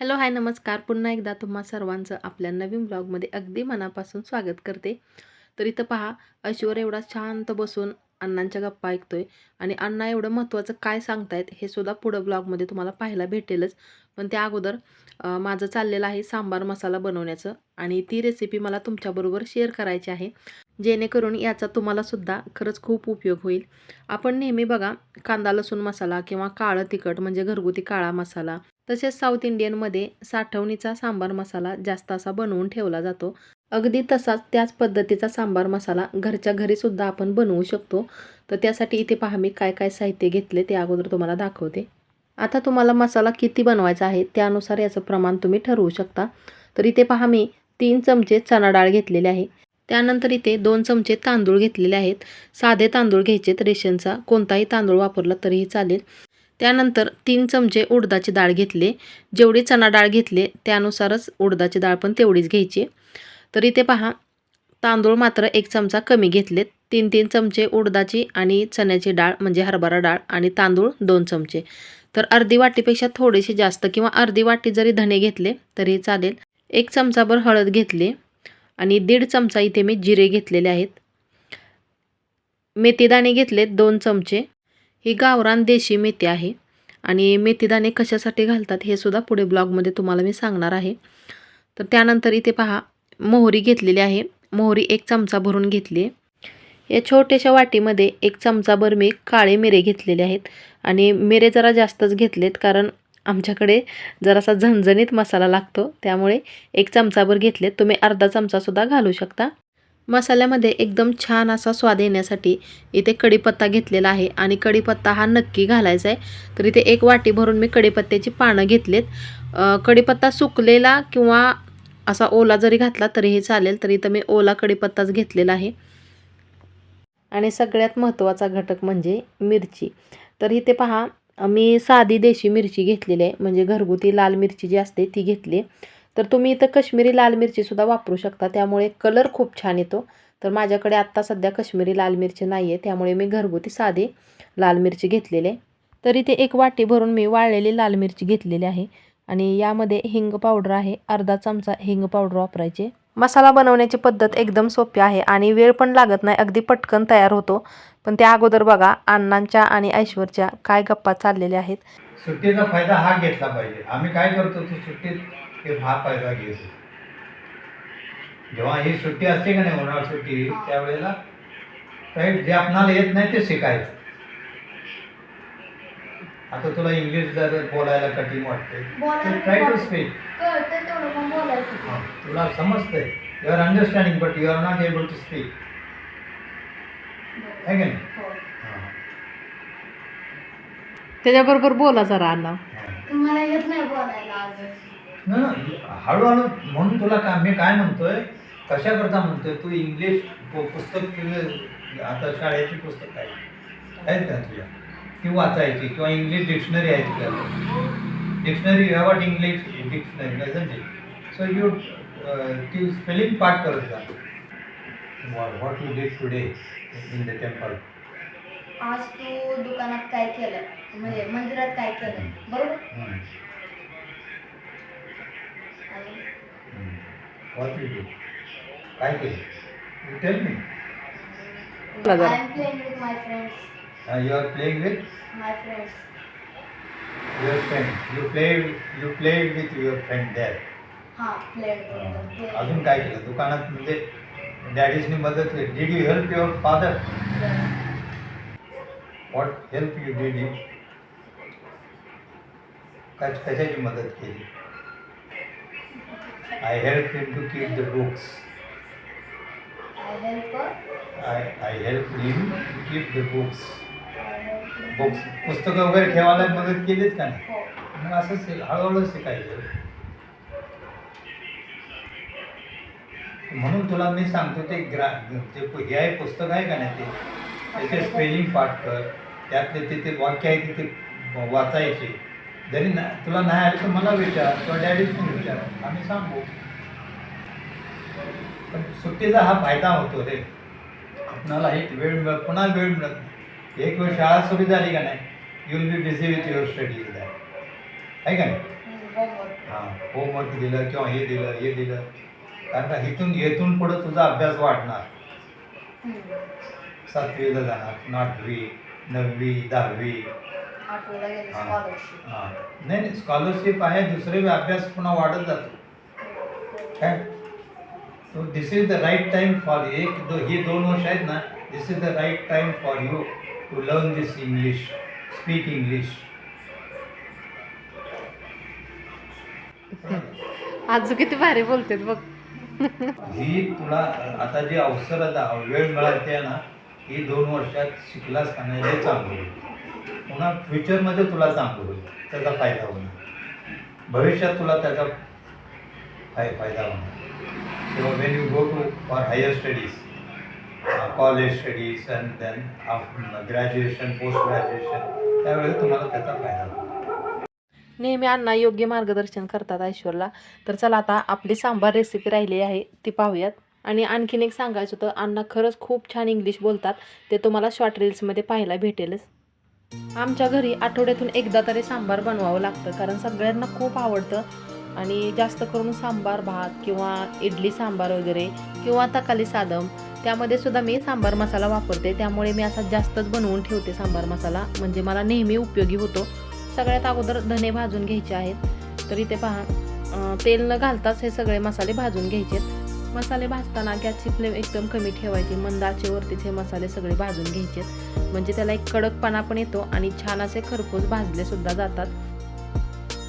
Hello hi नमस्कार. पुन्हा एकदा तुम्हा सर्वांचं आपल्या नवीन ब्लॉगमध्ये अगदी मनापासून स्वागत करते. तर इथं पहा ऐश्वर एवढा शांत बसून अण्णांच्या गप्पा ऐकतोय आणि अण्णा एवढं महत्त्वाचं काय सांगतायत हे सुद्धा पुढं ब्लॉगमध्ये तुम्हाला पाहायला भेटेलच. पण त्या अगोदर माझं चाललेलं आहे सांबार मसाला बनवण्याचं आणि ती रेसिपी मला तुमच्याबरोबर शेअर करायची आहे. जेणेकरून याचा तुम्हाला सुद्धा खरंच खूप उपयोग होईल. आपण नेहमी बघा कांदा लसूण मसाला किंवा काळं तिखट म्हणजे घरगुती काळा मसाला तसेच साऊथ इंडियनमध्ये साठवणीचा सांबार मसाला जास्त असा बनवून ठेवला जातो. अगदी तसाच त्याच पद्धतीचा सांबार मसाला घरच्या घरीसुद्धा आपण बनवू शकतो. तर त्यासाठी इथे पहा मी काय काय साहित्य घेतले ते अगोदर तुम्हाला दाखवते. आता तुम्हाला मसाला किती बनवायचा आहे त्यानुसार याचं प्रमाण तुम्ही ठरवू शकता. तर इथे पहा मी तीन चमचे चणा डाळ घेतलेले आहे. त्यानंतर इथे दोन चमचे तांदूळ घेतलेले आहेत. साधे तांदूळ घ्यायचेत रेशनचा. कोणताही तांदूळ वापरला तरीही चालेल. त्यानंतर तीन चमचे उडदाची डाळ घेतले. जेवढी चणा डाळ घेतले त्यानुसारच उडदाची डाळ पण तेवढीच घ्यायची. तर इथे पहा तांदूळ मात्र एक चमचा कमी घेतलेत. तीन तीन चमचे उडदाची आणि चण्याची डाळ म्हणजे हरभरा डाळ आणि तांदूळ दोन चमचे. तर अर्धी वाटीपेक्षा थोडेसे जास्त किंवा अर्धी वाटी जरी धणे घेतले तरी चालेल. एक चमचाभर हळद घेतले आणि दीड चमचा इथे मी जिरे घेतलेले आहेत. मेथीदाणे घेतलेत दोन चमचे. ही गावरान देशी मेथी आहे. आणि मेथीदाणे कशासाठी घालतात हे सुद्धा पुढे ब्लॉगमध्ये तुम्हाला मी सांगणार आहे. तर त्यानंतर इथे पहा मोहरी घेतलेली आहे. मोहरी एक चमचा भरून घेतली आहे. या छोट्याशा वाटीमध्ये एक चमचाभर मी काळे मिरे घेतलेले आहेत. आणि मिरे जरा जास्तच घेतलेत कारण आमच्याकडे जरासा झणझणीत मसाला लागतो. त्यामुळे एक चमचाभर घेतलेत. तुम्ही अर्धा चमचासुद्धा घालू शकता. मसाल्यामध्ये एकदम छान असा स्वाद येण्यासाठी इथे कढीपत्ता घेतलेला आहे आणि कढीपत्ता हा नक्की घालायचा आहे. तर इथे एक वाटी भरून मी कढीपत्त्याची पानं घेतलेत. अ, कढीपत्ता सुकलेला किंवा असा ओला जरी घातला तरीही चालेल तर इथं मी ओला कढीपत्ताच घेतलेला आहे. आणि सगळ्यात महत्त्वाचा घटक म्हणजे मिरची. तर इथे पहा मी साधी देशी मिरची घेतलेली आहे म्हणजे घरगुती लाल मिरची जी असते ती घेतली तर तुम्ही इथं कश्मीरी लाल मिरचीसुद्धा वापरू शकता. त्यामुळे कलर खूप छान येतो. तर माझ्याकडे आत्ता सध्या कश्मीरी लाल मिरची नाही आहे त्यामुळे मी घरगुती साधी लाल मिरची घेतलेली आहे. तर इथे एक वाटी भरून मी वाळलेली लाल मिरची घेतलेली आहे. आणि यामध्ये हिंग पावडर आहे. अर्धा चमचा हिंग पावडर वापरायचे. मसाला बनवण्याची पद्धत एकदम सोपी आहे आणि वेळ पण लागत नाही. अगदी पटकन तयार होतो. पण त्या अगोदर बघा अण्णांच्या आणि ऐश्वरच्या काय गप्पा चाललेल्या आहेत. सुट्टीचा फायदा हा घेतला पाहिजे. आम्ही काय करतो सुट्टीत हे हा फायदा घेतो. जेव्हा ही सुट्टी असते का नाही उन्हाळा सुट्टी त्यावेळेला काही जे आपणाला येत नाही ते शिकायचं. आता तुला इंग्लिश जर बोलायला कठीण वाटते ट्राय टू. स्पीक तुला समजतंय. You are understanding but you are not able to speak आहे का नाही? हो. त्याच्याबरोबर बोला जरा अण्णा. हां. तुम्हाला येत नाही बोलायला हळूहळू म्हणून तुला का मी काय म्हणतोय कशाकरता म्हणतोय तू इंग्लिश पु- पुस्तक तुझं आता शाळेची पुस्तक आहे. आहेत का तुझ्या? ती वाचायची किंवा इंग्लिश डिक्शनरी आहे तुझ्याकडे dictionary have it English dictionary नसेल सो यू ती स्पेलिंग पाठ करत जा. What you did today in the temple आज तू दुकानात काय केलं? म्हणजे मंदिरात काय केलं? बरोबर? व्हॉट यू डिड काय केलं यू टेल मी बोला जरा. I am playing with my friends you are playing with my friends Your friend. You played. You played with your friend there. हां प्लेड अं, अजून काय केलं? दुकानात म्हणजे डॅडीजनी मदत केली. Did you help your father what help you did you कश कशाची मदत केली? I help him to keep the books I help I I help him to keep the books I help books पुस्तकं वगैरे ठेवायला मदत केलीच का नाही? हो. मग असं शिक- हळूहळू शिकायचं. म्हणून तुला मी सांगतो ते ग्रा ते पु- हे आहे पुस्तक आहे का नाही ते? त्याचे स्पेलिंग पाठ कर. त्यातले ते ते वाक्य आहे ते ते वाचायचे. जरी ना तुला नाही आले तर मला विचार किंवा डॅडीज पण विचार. आम्ही सांगू. पण सुट्टीचा हा फायदा होतो रे आपणाला एक वेळ मिळत पुन्हा वेळ मिळत नाही. एक वेळ शाळा सुरू झाली का नाही you will be busy with your studies that आहे का नाही? हा होमवर्क दिलं किंवा हे दिलं हे दिलं. कारण का इथून येथून पुढं तुझा अभ्यास वाढणार. सातवीला जाणार आठवी नववी दहावी. हा. स्कॉलरशिप नाही नाही स्कॉलरशिप आहे दुसरे अभ्यास पुन्हा वाढत जातो. काय? So this is the right time for एक दो हे दोन वर्ष आहेत ना this is the right time for you to learn this English speak English आजू किती भारी बोलतेत बघ. ही तुला आता जी अवसर आता वेळ मिळते ना ही दोन वर्षात शिकलास का नाही हे चांगलं होईल पुन्हा फ्युचरमध्ये तुला चांगलं होईल. त्याचा फायदा होणार भविष्यात तुला त्याचा फाय फायदा होणार. किंवा when you go to for higher studies college studies and then graduation post graduation त्यावेळेस तुम्हाला त्याचा फायदा होईल. नेहमी अण्णा योग्य मार्गदर्शन करतात ऐश्वरला. तर चला आता आपली सांबार रेसिपी राहिली आहे ती पाहूयात. आणि आणखीन एक सांगायचं होतं अण्णा खरंच खूप छान इंग्लिश बोलतात. ते तुम्हाला शॉर्ट रील्समध्ये पाहायला भेटेलच. आमच्या घरी आठवड्यातून एकदा तरी सांबार बनवावं लागतं कारण सगळ्यांना खूप आवडतं. आणि जास्त करून सांबार भात किंवा इडली सांबार वगैरे किंवा तकाली सादम त्यामध्ये सुद्धा मी सांबार मसाला वापरते. त्यामुळे मी असा जास्तच बनवून ठेवते सांबार मसाला. म्हणजे मला नेहमी उपयोगी होतो. सगळ्यात अगोदर धने भाजून घ्यायचे आहेत. तर इथे पहा तेल न घालताच हे सगळे मसाले भाजून घ्यायचे मसाले भाजताना गॅसची फ्लेम एकदम कमी ठेवायची. मंद आचेवरतीच हे मसाले सगळे भाजून घ्यायचे. म्हणजे त्याला एक कडकपणा पण येतो आणि छान असे खरपूस भाजले सुद्धा जातात.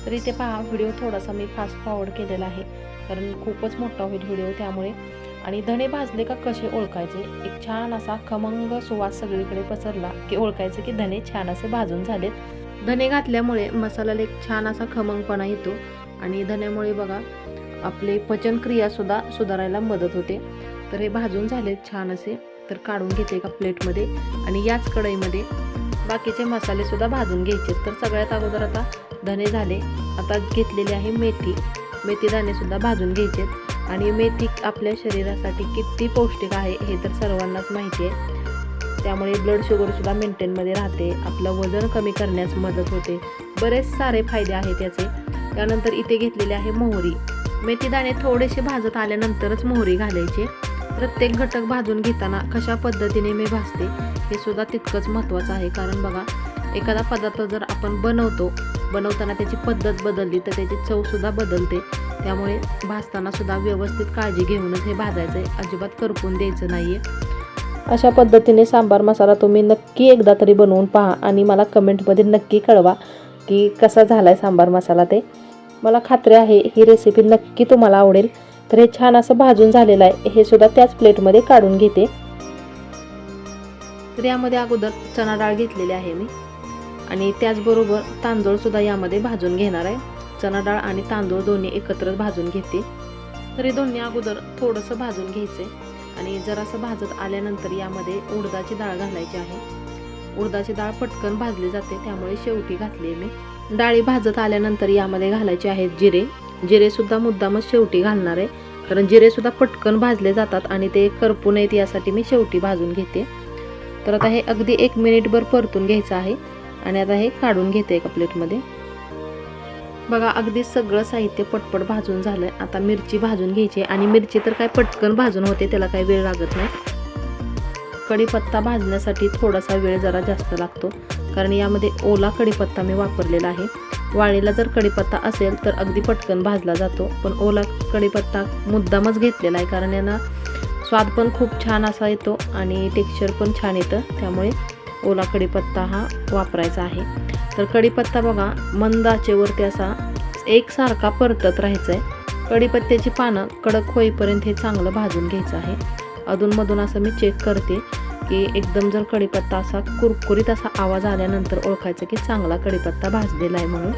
तर इथे पहा व्हिडिओ थोडासा मी फास्ट फॉरवर्ड केलेला आहे. कारण खूपच मोठा होईल व्हिडिओ त्यामुळे. आणि धणे भाजले का कसे ओळखायचे? एक छान असा खमंग सुवास सगळीकडे पसरला की ओळखायचे की धणे छान असे भाजून झालेत. धणे घातल्यामुळे मसाल्याला एक छान असा खमंगपणा येतो. आणि धण्यामुळे बघा आपले पचनक्रियासुद्धा सुधारायला मदत होते. तर हे भाजून झाले छान असे. तर काढून घेते एका प्लेटमध्ये आणि याच कढईमध्ये बाकीचे मसालेसुद्धा भाजून घ्यायचे. तर सगळ्यात अगोदर आता धने झाले. आता घेतलेली आहे मेथी. मेथी दाणेसुद्धा भाजून घ्यायचे. आणि मेथी आपल्या शरीरासाठी किती पौष्टिक आहे हे तर सर्वांनाच माहिती आहे. त्यामुळे ब्लड शुगरसुद्धा मेंटेनमध्ये राहते. आपलं वजन कमी करण्यास मदत होते. बरेच सारे फायदे आहेत याचे. त्यानंतर इथे घेतलेले आहे मोहरी. मेथी दाणे थोडेसे भाजत आल्यानंतरच मोहरी घालायचे. प्रत्येक घटक भाजून घेताना कशा पद्धतीने मी भाजते हे सुद्धा तितकंच महत्त्वाचं आहे. कारण बघा एखादा पदार्थ जर आपण बनवतो बनवताना त्याची पद्धत बदलली तर त्याची चवसुद्धा बदलते. त्यामुळे भाजताना सुद्धा व्यवस्थित काळजी घेऊनच हे भाजायचं आहे. अजिबात करपून द्यायचं नाही आहे अशा पद्धतीने सांबार मसाला तुम्ही नक्की एकदा तरी बनवून पहा आणि मला कमेंटमध्ये नक्की कळवा की कसा झाला आहे सांबार मसाला ते. मला खात्री आहे ही रेसिपी नक्की तुम्हाला आवडेल. तर हे छान असं भाजून झालेलं आहे. हे सुद्धा त्याच प्लेटमध्ये काढून घेते. तर यामध्ये अगोदर चणा डाळ घेतलेली आहे मी. आणि त्याचबरोबर तांदूळसुद्धा यामध्ये भाजून घेणार आहे. चणा डाळ आणि तांदूळ दोन्ही एकत्र भाजून घेते. तर हे दोन्ही अगोदर थोडंसं भाजून घ्यायचं. आणि जरासं भाजत आल्यानंतर यामध्ये उडदाची डाळ घालायची आहे. उडदाची डाळ पटकन भाजली जाते त्यामुळे शेवटी घातली आहे मी. डाळी भाजत आल्यानंतर यामध्ये घालायचे आहेत जिरे. जिरेसुद्धा मुद्दामच शेवटी घालणार आहे. कारण जिरेसुद्धा पटकन भाजले जातात आणि ते करपू नयेत यासाठी मी शेवटी भाजून घेते. तर आता हे अगदी एक मिनिटभर परतून घ्यायचं आहे आणि आता हे काढून घेते एका प्लेटमध्ये. बघा अगदी सगळं साहित्य पटपट भाजून झालं आता मिरची भाजून घ्यायची आणि मिरची तर काय पटकन भाजून होते त्याला काही वेळ लागत नाही. कढीपत्ता भाजण्यासाठी थोडासा वेळ जरा जास्त लागतो कारण यामध्ये ओला कढीपत्ता मी वापरलेला आहे. वाळीला जर कढीपत्ता असेल तर अगदी पटकन भाजला जातो पण ओला कढीपत्ता मुद्दामच घेतलेला आहे कारण यांना स्वाद पण खूप छान असा येतो आणि टेक्स्चर पण छान येतं त्यामुळे ओला कढीपत्ता हा वापरायचा आहे. तर कढीपत्ता बघा मंद आचेवरती असा एकसारखा परतत राहायचा आहे कढीपत्त्याची पानं कडक होईपर्यंत हे चांगलं भाजून घ्यायचं आहे. अधूनमधून असं मी चेक करते. की एकदम जर कढीपत्ता असा कुरकुरीत असा आवाज आल्यानंतर ओळखायचं की चांगला कढीपत्ता भाजलेला आहे म्हणून.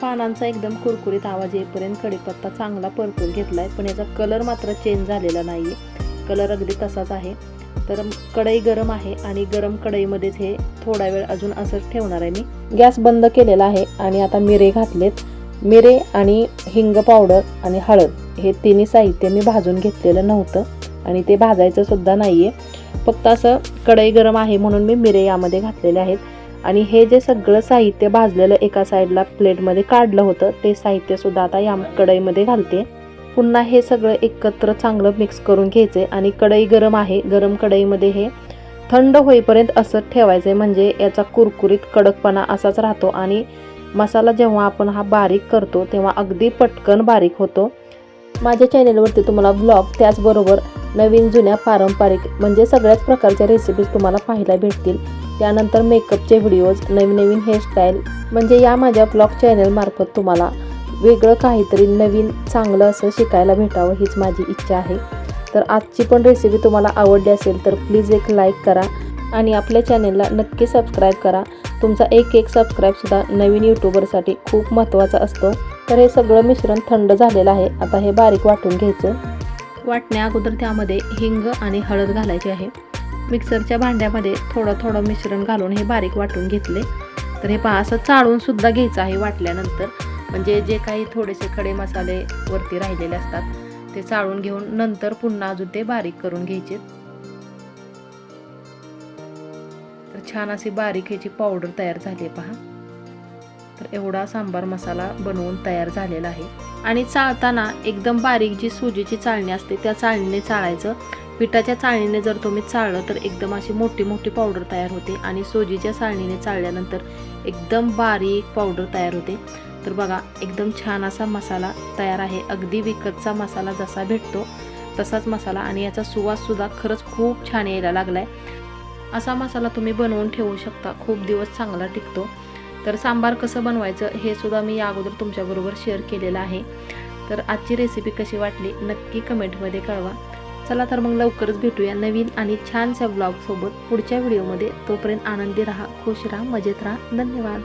पानांचा एकदम कुरकुरीत आवाज येईपर्यंत कढीपत्ता चांगला परतून घेतला आहे पण याचा कलर मात्र चेंज झालेला नाही आहे कलर अगदी तसाच आहे. तर कढई गरम आहे आणि गरम कढईमध्येच हे थोडा वेळ अजून असंच ठेवणार आहे मी. गॅस बंद केलेला आहे आणि आता मिरे घातलेत. मिरे आणि हिंग पावडर आणि हळद हे तिन्ही साहित्य मी भाजून घेतलेलं नव्हतं आणि ते भाजायचं सुद्धा नाही आहे फक्त असं कढई गरम आहे म्हणून मी मिरे यामध्ये घातलेले आहेत. आणि हे जे सगळं साहित्य भाजलेलं एका साईडला प्लेटमध्ये काढलं होतं ते साहित्यसुद्धा आता या कढईमध्ये घालते. पुन्हा हे सगळं एकत्र चांगलं मिक्स करून घ्यायचे आणि कढई गरम आहे. गरम कढईमध्ये हे थंड होईपर्यंत असं ठेवायचं आहे म्हणजे याचा कुरकुरीत कडकपणा असाच राहतो. आणि मसाला जेव्हा आपण हा बारीक करतो तेव्हा अगदी पटकन बारीक होतो. माझ्या चॅनेलवरती तुम्हाला ब्लॉग त्याचबरोबर नवीन जुन्या पारंपरिक म्हणजे सगळ्याच प्रकारच्या रेसिपीज तुम्हाला पाहायला भेटतील. त्यानंतर मेकअपचे व्हिडिओज नवीन नवीन हेअरस्टाईल म्हणजे या माझ्या ब्लॉग चॅनलमार्फत तुम्हाला वेगळं काहीतरी नवीन चांगलं असं शिकायला भेटावं हीच माझी इच्छा आहे. तर आजची पण रेसिपी तुम्हाला आवडली असेल तर प्लीज एक लाईक करा आणि आपल्या चॅनेलला नक्की सबस्क्राईब करा. तुमचा एक एक सबस्क्राईबसुद्धा नवीन यूट्यूबरसाठी खूप महत्त्वाचा असतो. तर हे सगळं मिश्रण थंड झालेलं आहे. आता हे बारीक वाटून घ्यायचं. वाटण्या अगोदर त्यामध्ये हिंग आणि हळद घालायची आहे. मिक्सरच्या भांड्यामध्ये थोडं थोडं मिश्रण घालून हे बारीक वाटून घेतले. तर हे पहा असं चाळूनसुद्धा घ्यायचं आहे वाटल्यानंतर. म्हणजे जे काही थोडेसे खडे मसाले वरती राहिलेले असतात ते चाळून घेऊन नंतर पुन्हा अजून ते बारीक करून घ्यायचे. तर छान अशी बारीक ह्याची पावडर तयार झाली आहे पहा. तर एवढा सांबार मसाला बनवून तयार झालेला आहे. आणि चाळताना एकदम बारीक जी सुजीची चाळणी असते त्या चाळणीने चाळायचं. पिठाच्या चाळणीने जर तुम्ही चाळलं तर एकदम अशी मोठी मोठी पावडर तयार होते. आणि सोजीच्या चाळणीने चाळल्यानंतर एकदम बारीक पावडर तयार होते. तर बघा एकदम छान असा मसाला तयार आहे. अगदी विकतचा मसाला जसा भेटतो तसाच मसाला आणि याचा सुवाससुद्धा खरंच खूप छान यायला लागला आहे असा मसाला तुम्ही बनवून ठेवू शकता. खूप दिवस चांगला टिकतो. तर सांबार कसं बनवायचं हे सुद्धा मी या अगोदर तुमच्याबरोबर शेअर केलेलं आहे. तर आजची रेसिपी कशी वाटली नक्की कमेंटमध्ये कळवा. चला तर मग लवकरच भेटूया नवीन आणि छानशा ब्लॉगसोबत पुढच्या व्हिडिओमध्ये तोपर्यंत आनंदी राहा खुश राहा मजेत राहा. धन्यवाद.